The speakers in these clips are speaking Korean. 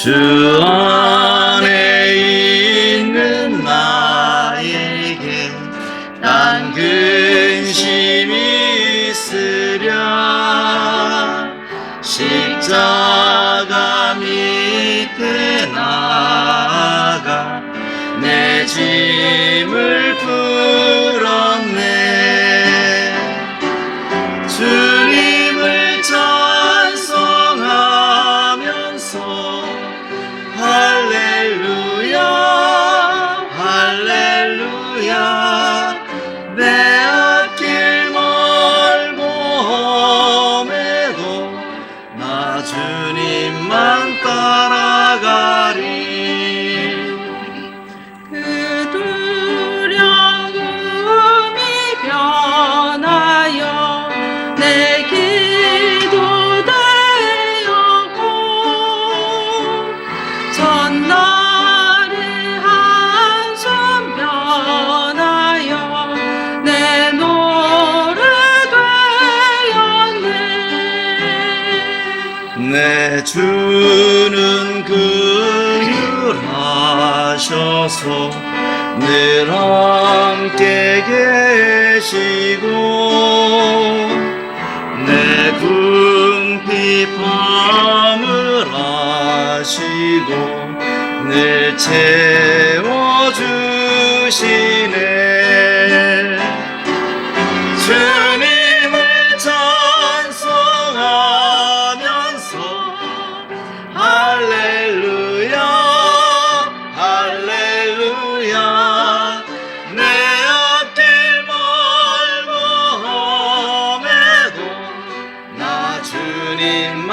주 안에 있는 나에게 난 근심이 있으랴. 십자가 밑에 나가 내 짐을 주는 긍휼하셔서 늘 함께 계시고 내 궁핍함을 아시고 늘 채워주시네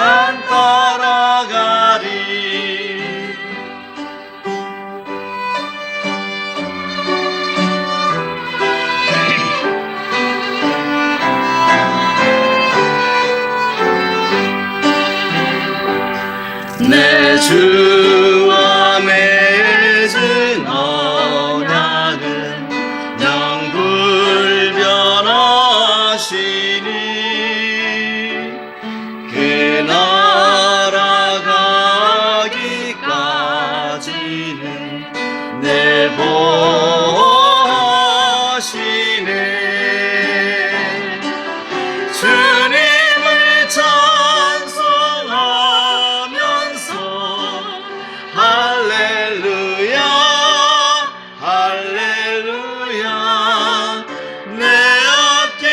주님만 따라가리. 내 주 하시네. 주님을 찬송하면서 할렐루야 할렐루야. 내 앞길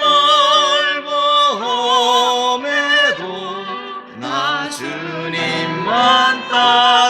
멀보 험에도 나 주님만 따라